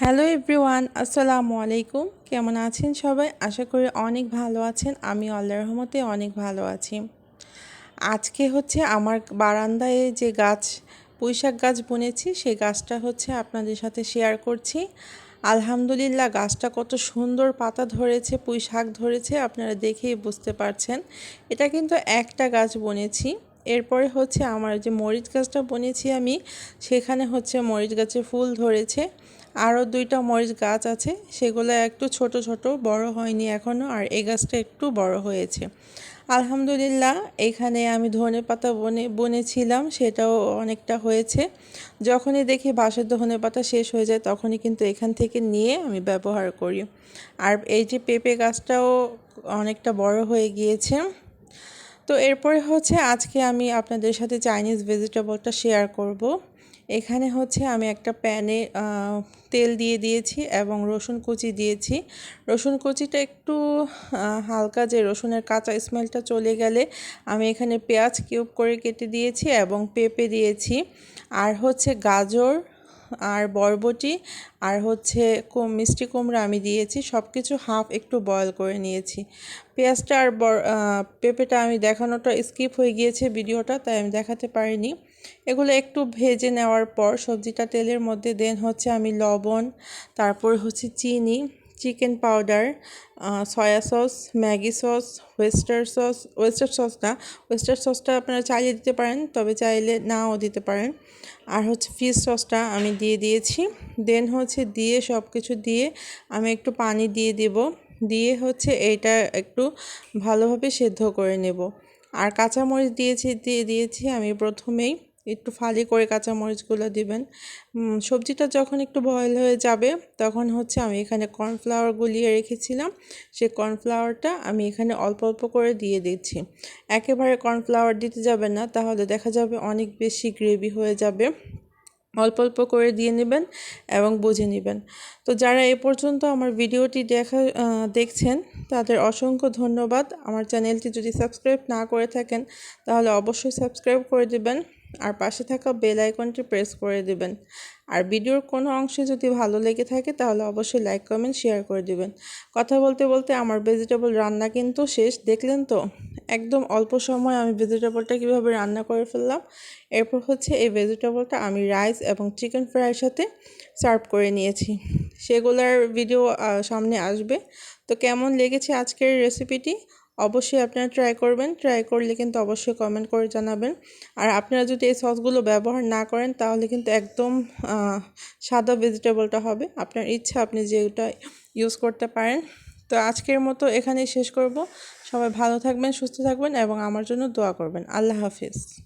Hello everyone, আসসালামু আলাইকুম। কেমন আছেন সবাই? আশা করি অনেক ভালো আছেন। আমি আল্লাহর রহমতে অনেক ভালো আছি। আজকে হচ্ছে আমার বারান্দায় যে গাছ, পুঁইশাক গাছ বুনেছি, সেই গাছটা হচ্ছে আপনাদের সাথে শেয়ার করছি। আলহামদুলিল্লাহ, গাছটা কত সুন্দর পাতা ধরেছে পুঁই শাক ধরেছে, আপনারা দেখেই বুঝতে পারছেন। এটা কিন্তু একটা গাছ বুনেছি। এরপরে হচ্ছে আমার যে মরিচ গাছটা বনেছি আমি, সেখানে হচ্ছে মরিচ গাছে ফুল ধরেছে। আরও দুইটা মরিচ গাছ আছে, সেগুলো একটু ছোট ছোট, বড় হয়নি এখনও আর এই গাছটা একটু বড় হয়েছে। আলহামদুলিল্লাহ, এখানে আমি ধনে পাতা বনে, বনেছিলাম, সেটাও অনেকটা হয়েছে। যখনই দেখি বাঁশের ধনে পাতা শেষ হয়ে যায়, তখনই কিন্তু এখান থেকে নিয়ে আমি ব্যবহার করি। আর এই যে পেঁপে গাছটাও অনেকটা বড় হয়ে গিয়েছে। তো এরপরে হচ্ছে আজকে আমি আপনাদের সাথে চাইনিজ ভেজিটেবলটা শেয়ার করব। এখানে হচ্ছে আমি একটা প্যানে তেল দিয়ে দিয়েছি এবং রসুন কুচি দিয়েছি। রসুন কুচিটা একটু হালকা যে রসুনের কাঁচা স্মেলটা চলে গেলে আমি এখানে পেঁয়াজ কিউব করে কেটে দিয়েছি এবং পেঁপে দিয়েছি। আর হচ্ছে গাজর আর বরবটি আর হচ্ছে মিষ্টি কুমড়া আমি দিয়েছি সব কিছু হাফ একটু বয়ল করে নিয়েছি। পেঁয়াজটা আর পেঁপেটা আমি দেখানোটা স্কিপ হয়ে গিয়েছে ভিডিওটা, তাই আমি দেখাতে পারিনি। এগুলো একটু ভেজে নেওয়ার পর সবজিটা তেলের মধ্যে দেন হচ্ছে আমি লবণ, তারপর হচ্ছে চিনি chicken powder soya sauce, Maggi sauce, oyster sauce oyster sauce না, ওয়েস্টার সসটা আপনারা চাইলে দিতে পারেন, তবে চাইলে নাও দিতে পারেন। আর হচ্ছে ফিশ সসটা আমি দিয়ে দিয়েছি। দেন হচ্ছে দিয়ে সব কিছু দিয়ে আমি একটু পানি দিয়ে দেব। দিয়ে হচ্ছে এটা একটু ভালোভাবে সেদ্ধ করে নেব। আর কাঁচামরিচ দিয়েছি, দিয়ে দিয়েছি আমি প্রথমেই একটু ফালি করে কাঁচামরিচগুলো দিবেন। সবজিটা যখন একটু বয়েল হয়ে যাবে, তখন হচ্ছে আমি এখানে কর্নফ্লাওয়ার গুলিয়ে রেখেছিলাম। সেই কর্নফ্লাওয়ারটা আমি এখানে অল্প অল্প করে দিয়ে দিচ্ছি। একেবারে কর্নফ্লাওয়ার দিতে যাবে না, তাহলে দেখা যাবে অনেক বেশি গ্রেভি হয়ে যাবে। অল্প অল্প করে দিয়ে নেবেন এবং বুঝে নেবেন। তো যারা এ পর্যন্ত আমার ভিডিওটি দেখা দেখছেন, তাদের অসংখ্য ধন্যবাদ। আমার চ্যানেলটি যদি সাবস্ক্রাইব না করে থাকেন, তাহলে অবশ্যই সাবস্ক্রাইব করে দেবেন। আর পাশে থাকা বেল আইকনটি প্রেস করে দিবেন। আর ভিডিওর কোনো অংশে যদি ভালো লেগে থাকে তাহলে অবশ্যই লাইক, কমেন্ট, শেয়ার করে দিবেন। কথা বলতে বলতে আমার ভেজিটেবল রান্না কিন্তু শেষ, দেখলেন তো? একদম অল্প সময় আমি ভেজিটেবলটা কীভাবে রান্না করে ফেললাম? এরপর হচ্ছে এই ভেজিটেবলটা আমি রাইস এবং চিকেন ফ্রাইয়ের সাথে সার্ভ করে নিয়েছি। সেগুলার ভিডিও সামনে আসবে। তো কেমন লেগেছে আজকের রেসিপিটি অবশ্যই আপনারা ট্রাই করবেন। ট্রাই করলে কিন্তু অবশ্যই কমেন্ট করে জানাবেন। আর আপনারা যদি এই সসগুলো ব্যবহার না করেন, তাহলে কিন্তু একদম সাদা ভেজিটেবলটা হবে। আপনার ইচ্ছা আপনি যেটা ইউজ করতে পারেন। তো আজকের মতো এখানেই শেষ করব। সবাই ভালো থাকবেন, সুস্থ থাকবেন এবং আমার জন্য দোয়া করবেন। আল্লাহ হাফিজ।